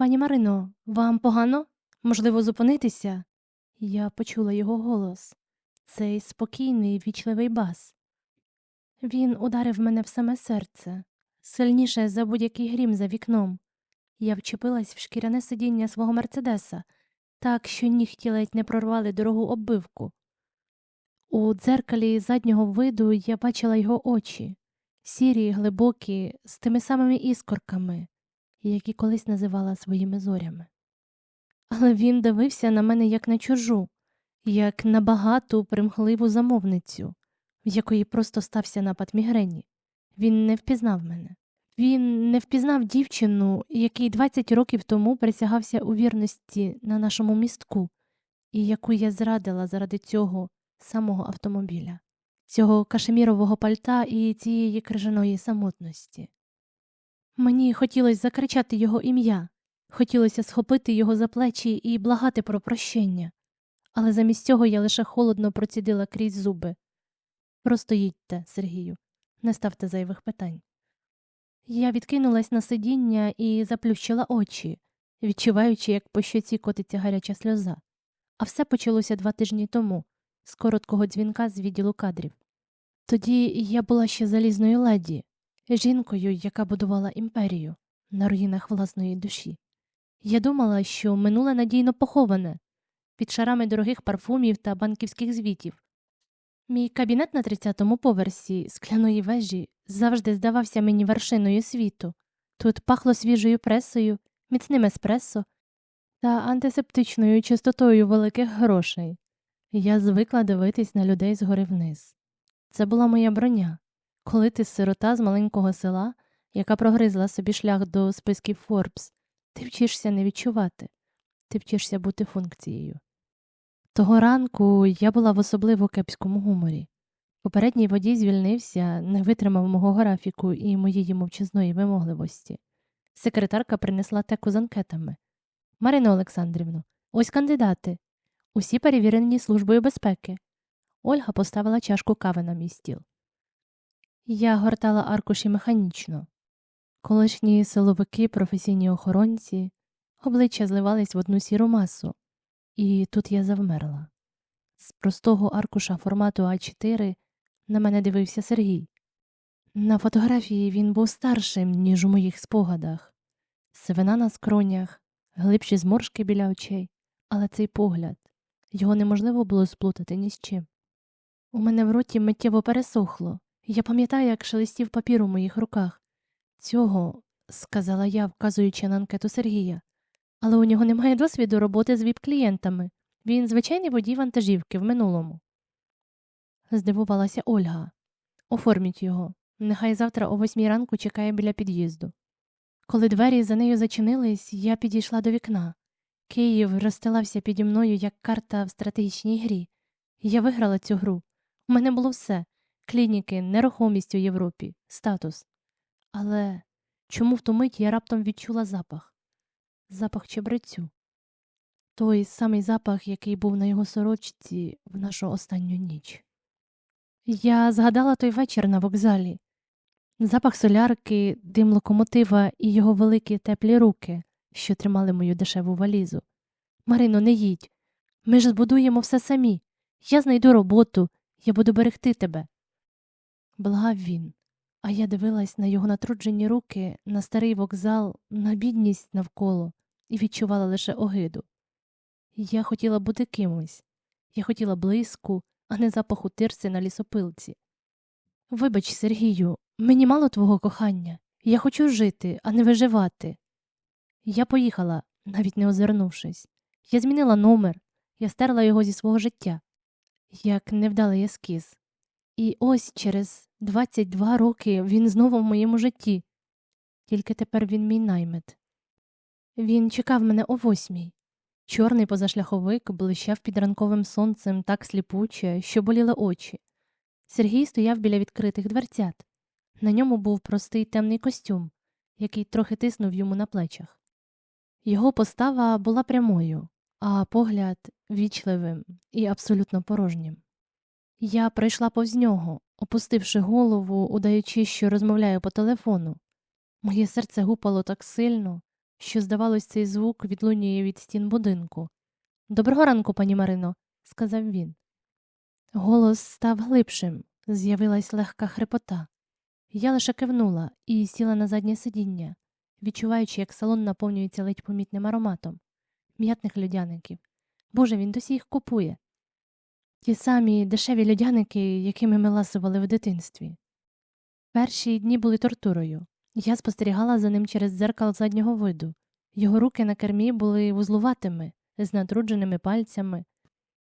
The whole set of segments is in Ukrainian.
Пані Марино, вам погано? Можливо, зупинитися? Я почула його голос, цей спокійний, вічливий бас. Він ударив мене в саме серце, сильніше за будь-який грім за вікном. Я вчепилась в шкіряне сидіння свого мерседеса, так що нігті ледь не прорвали дорогу оббивку. У дзеркалі заднього виду я бачила його очі, сірі, глибокі, з тими самими іскорками, які колись називала своїми зорями. Але він дивився на мене як на чужу, як на багату, примхливу замовницю, в якої просто стався напад мігрені. Він не впізнав мене. Він не впізнав дівчину, який 20 років тому присягався у вірності на нашому містку, і яку я зрадила заради цього самого автомобіля, цього кашемірового пальта і цієї крижаної самотності. Мені хотілося закричати його ім'я, хотілося схопити його за плечі і благати про прощення, але замість цього я лише холодно процідила крізь зуби. Просто їдьте, Сергію, не ставте зайвих питань. Я відкинулась на сидіння і заплющила очі, відчуваючи, як по щоці котиться гаряча сльоза. А все почалося два тижні тому, з короткого дзвінка з відділу кадрів. Тоді я була ще залізною леді, жінкою, яка будувала імперію на руїнах власної душі. Я думала, що минуле надійно поховане під шарами дорогих парфумів та банківських звітів. Мій кабінет на 30-му поверсі скляної вежі завжди здавався мені вершиною світу. Тут пахло свіжою пресою, міцним еспресо та антисептичною чистотою великих грошей. Я звикла дивитись на людей згори вниз. Це була моя броня, коли ти сирота з маленького села, яка прогризла собі шлях до списків Форбс, ти вчишся не відчувати, ти вчишся бути функцією. Того ранку я була в особливо кепському гуморі. Попередній водій звільнився, не витримав мого графіку і моєї мовчазної вимогливості. Секретарка принесла теку з анкетами. Марина Олександрівно, ось кандидати. Усі перевірені службою безпеки. Ольга поставила чашку кави на мій стіл. Я гортала аркуші механічно. Колишні силовики, професійні охоронці, обличчя зливались в одну сіру масу, і тут я завмерла. З простого аркуша формату А4 на мене дивився Сергій. На фотографії він був старшим, ніж у моїх спогадах, сивина на скронях, глибші зморшки біля очей, але цей погляд його неможливо було сплутати ні з чим. У мене в роті миттєво пересохло, я пам'ятаю, як шелестів папір у моїх руках. Цього, сказала я, вказуючи на анкету Сергія, але у нього немає досвіду роботи з віп-клієнтами. Він звичайний водій вантажівки в минулому. Здивувалася Ольга. Оформіть його. Нехай завтра о восьмій ранку чекає біля під'їзду. Коли двері за нею зачинились, я підійшла до вікна. Київ розстилався піді мною як карта в стратегічній грі. Я виграла цю гру. У мене було все клініки, нерухомість у Європі, статус. Але чому в ту мить я раптом відчула запах? Запах чебрецю. Той самий запах, який був на його сорочці в нашу останню ніч. Я згадала той вечір на вокзалі, запах солярки, дим локомотива і його великі теплі руки, що тримали мою дешеву валізу. Марино, не їдь. Ми ж збудуємо все самі. Я знайду роботу, я буду берегти тебе. Благав він, а я дивилась на його натруджені руки, на старий вокзал, на бідність навколо і відчувала лише огиду. Я хотіла бути кимось, я хотіла блиску, а не запаху тирси на лісопилці. Вибач, Сергію, мені мало твого кохання. Я хочу жити, а не виживати. Я поїхала, навіть не озирнувшись. Я змінила номер, я стерла його зі свого життя, як невдалий ескіз. І ось через 22 роки він знову в моєму житті, тільки тепер він мій наймит. Він чекав мене о восьмій. Чорний позашляховик блищав під ранковим сонцем так сліпуче, що боліли очі. Сергій стояв біля відкритих дверцят. На ньому був простий темний костюм, який трохи тиснув йому на плечах. Його постава була прямою, а погляд вічливим і абсолютно порожнім. Я пройшла повз нього, опустивши голову, удаючи, що розмовляю по телефону. Моє серце гупало так сильно, що, здавалось, цей звук відлунює від стін будинку. Доброго ранку, пані Марино, сказав він. Голос став глибшим, з'явилась легка хрипота. Я лише кивнула і сіла на заднє сидіння, відчуваючи, як салон наповнюється ледь помітним ароматом м'ятних льодяників. Боже, він досі їх купує. Ті самі дешеві льодяники, якими ми ласували в дитинстві. Перші дні були тортурою. Я спостерігала за ним через дзеркало заднього виду. Його руки на кермі були вузлуватими, з натрудженими пальцями.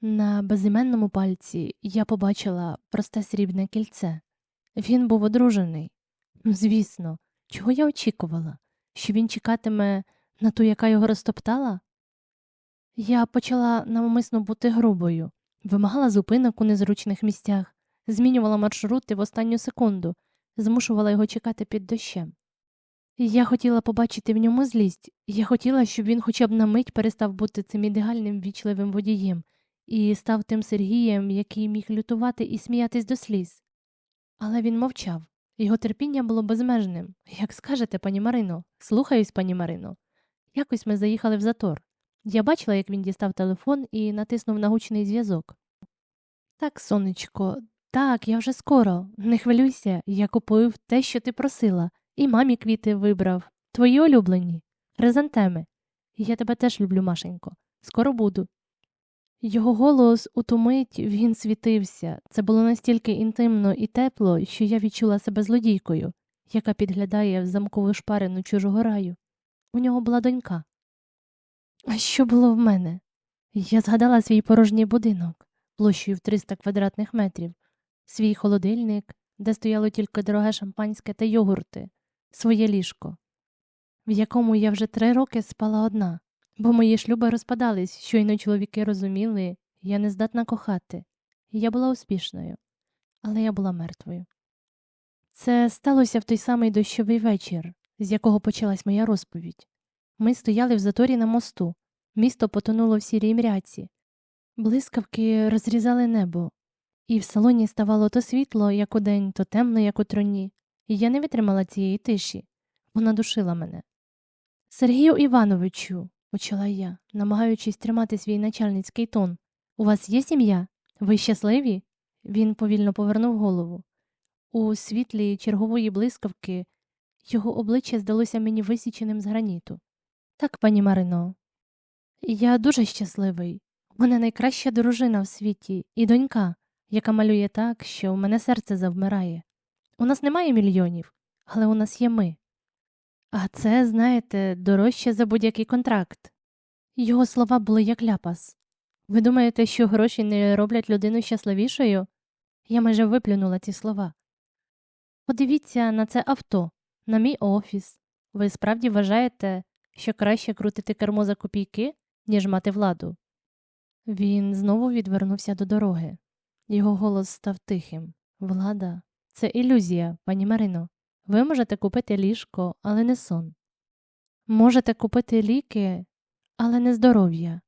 На безіменному пальці я побачила просте срібне кільце. Він був одружений. Звісно, чого я очікувала? Що він чекатиме на ту, яка його розтоптала? Я почала навмисно бути грубою, вимагала зупинок у незручних місцях, змінювала маршрути в останню секунду, змушувала його чекати під дощем. Я хотіла побачити в ньому злість, я хотіла, щоб він хоча б на мить перестав бути цим ідеальним вічливим водієм і став тим Сергієм, який міг лютувати і сміятись до сліз. Але він мовчав. Його терпіння було безмежним. Як скажете, пані Марино, слухаюсь, пані Марино. Якось ми заїхали в затор. Я бачила, як він дістав телефон і натиснув на гучний зв'язок. Так, сонечко, так, я вже скоро. Не хвилюйся, я купив те, що ти просила, і мамі квіти вибрав. Твої улюблені, хризантеми. Я тебе теж люблю, Машенько. Скоро буду. Його голос у ту мить він світився. Це було настільки інтимно і тепло, що я відчула себе злодійкою, яка підглядає в замкову шпарину чужого раю. У нього була донька. А що було в мене? Я згадала свій порожній будинок площею в 300 квадратних метрів, свій холодильник, де стояло тільки дороге шампанське та йогурти, своє ліжко, в якому я вже три роки спала одна, бо мої шлюби розпадались, щойно чоловіки розуміли, я не здатна кохати. Я була успішною, але я була мертвою. Це сталося в той самий дощовий вечір, з якого почалась моя розповідь. Ми стояли в заторі на мосту. Місто потонуло в сірій мряці. Блискавки розрізали небо, і в салоні ставало то світло, як у день, то темно, як у троні, і я не витримала цієї тиші. Вона душила мене. Сергію Івановичу, почала я, намагаючись тримати свій начальницький тон. У вас є сім'я? Ви щасливі? Він повільно повернув голову. У світлі чергової блискавки його обличчя здалося мені висіченим з граніту. Так, пані Марино, я дуже щасливий. У мене найкраща дружина в світі і донька, яка малює так, що в мене серце завмирає. У нас немає мільйонів, але у нас є ми. А це, знаєте, дорожче за будь-який контракт. Його слова були як ляпас. Ви думаєте, що гроші не роблять людину щасливішою? Я майже виплюнула ці слова. Подивіться на це авто, на мій офіс. Ви справді вважаєте, що краще крутити кермо за копійки, ніж мати владу? Він знову відвернувся до дороги. Його голос став тихим. Влада, це ілюзія, пані Марино. Ви можете купити ліжко, але не сон. Можете купити ліки, але не здоров'я.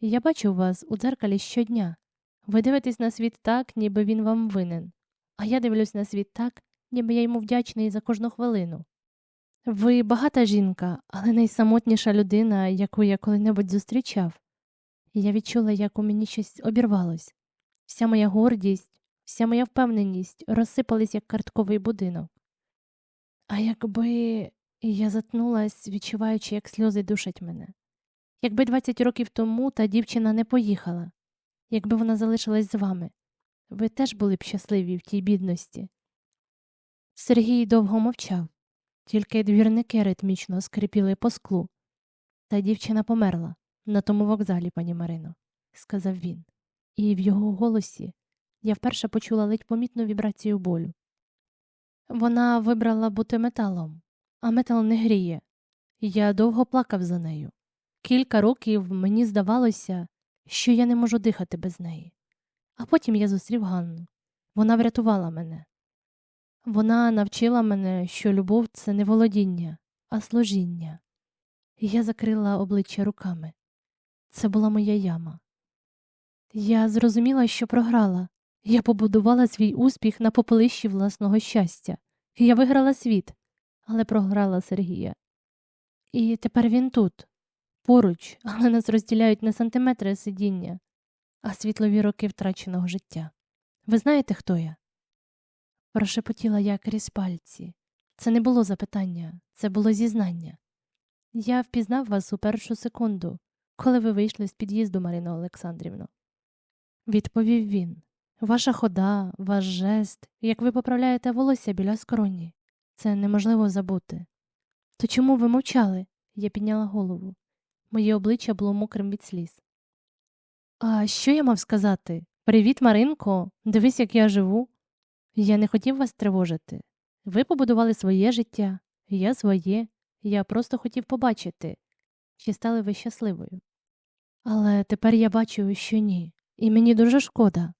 Я бачу вас у дзеркалі щодня. Ви дивитесь на світ так, ніби він вам винен, а я дивлюсь на світ так, ніби я йому вдячний за кожну хвилину. Ви багата жінка, але найсамотніша людина, яку я коли-небудь зустрічав. Я відчула, як у мені щось обірвалось. Вся моя гордість, вся моя впевненість розсипались, як картковий будинок. А якби я затнулась, відчуваючи, як сльози душать мене. Якби 20 років тому та дівчина не поїхала, якби вона залишилась з вами, ви теж були б щасливі в тій бідності. Сергій довго мовчав, тільки двірники ритмічно скрипіли по склу. Та дівчина померла на тому вокзалі, пані Марино, сказав він, і в його голосі я вперше почула ледь помітну вібрацію болю. Вона вибрала бути металом, а метал не гріє. Я довго плакав за нею. Кілька років мені здавалося, що я не можу дихати без неї. А потім я зустрів Ганну. Вона врятувала мене. Вона навчила мене, що любов це не володіння, а служіння. І я закрила обличчя руками. Це була моя яма. Я зрозуміла, що програла. Я побудувала свій успіх на попелищі власного щастя. Я виграла світ, але програла Сергія. І тепер він тут, поруч, але нас розділяють не сантиметри сидіння, а світлові роки втраченого життя. Ви знаєте, хто я? Прошепотіла я крізь пальці. Це не було запитання, це було зізнання. Я впізнав вас у першу секунду, коли ви вийшли з під'їзду, Марино Олександрівно. Відповів він. Ваша хода, ваш жест, як ви поправляєте волосся біля скроні. Це неможливо забути. То чому ви мовчали? Я підняла голову. Моє обличчя було мокрим від сліз. А що я мав сказати? Привіт, Маринко, дивись, як я живу. Я не хотів вас тривожити. Ви побудували своє життя, я своє. Я просто хотів побачити, чи стали ви щасливою. Але тепер я бачу, що ні, і мені дуже шкода.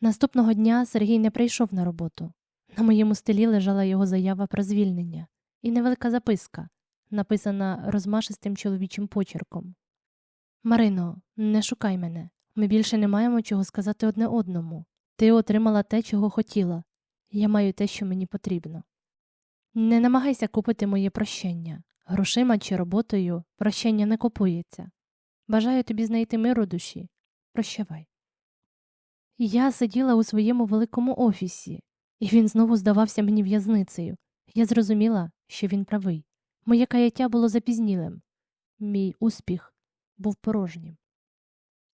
Наступного дня Сергій не прийшов на роботу. На моєму столі лежала його заява про звільнення і невелика записка, написана розмашистим чоловічим почерком. Марино, не шукай мене. Ми більше не маємо чого сказати одне одному. Ти отримала те, чого хотіла. Я маю те, що мені потрібно. Не намагайся купити моє прощення. Грошима чи роботою прощення не купується. Бажаю тобі знайти мир у душі. Прощавай. Я сиділа у своєму великому офісі, і він знову здавався мені в'язницею. Я зрозуміла, що він правий. Моє каяття було запізнілим. Мій успіх був порожнім.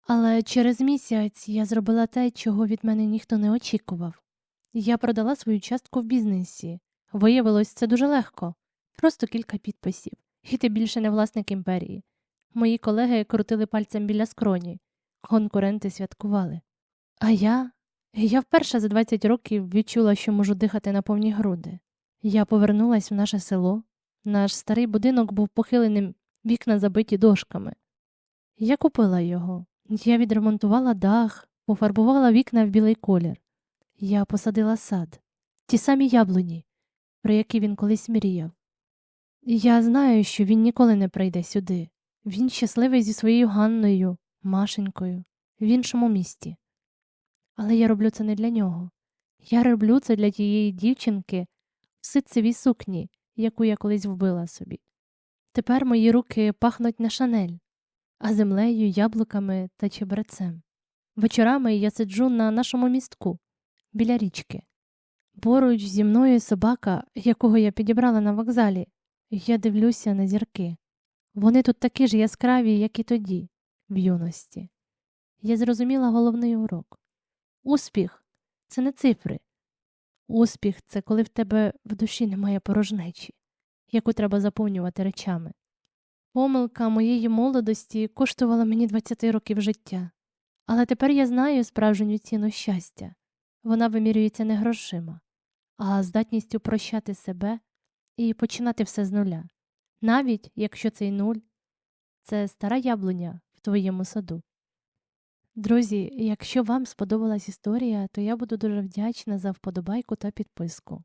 Але через місяць я зробила те, чого від мене ніхто не очікував. Я продала свою частку в бізнесі. Виявилось, це дуже легко, просто кілька підписів, і ти більше не власник імперії. Мої колеги крутили пальцем біля скроні, конкуренти святкували. А я. Я вперше за 20 років відчула, що можу дихати на повні груди. Я повернулась в наше село. Наш старий будинок був похиленим, вікна забиті дошками. Я купила його. Я відремонтувала дах, пофарбувала вікна в білий колір. Я посадила сад, ті самі яблуні, про які він колись мріяв. Я знаю, що він ніколи не прийде сюди. Він щасливий зі своєю Ганною, Машенькою, в іншому місті. Але я роблю це не для нього. Я роблю це для тієї дівчинки в ситцевій сукні, яку я колись вбила собі. Тепер мої руки пахнуть на шанель, а землею, яблуками та чебрецем. Вечорами я сиджу на нашому містку біля річки. Поруч зі мною собака, якого я підібрала на вокзалі, я дивлюся на зірки. Вони тут такі ж яскраві, як і тоді, в юності. Я зрозуміла головний урок. Успіх це не цифри. Успіх це коли в тебе в душі немає порожнечі, яку треба заповнювати речами. Помилка моєї молодості коштувала мені 20 років життя, але тепер я знаю справжню ціну щастя. Вона вимірюється не грошима, а здатністю прощати себе і починати все з нуля, навіть якщо цей нуль це стара яблуня в твоєму саду. Друзі, якщо вам сподобалась історія, то я буду дуже вдячна за вподобайку та підписку.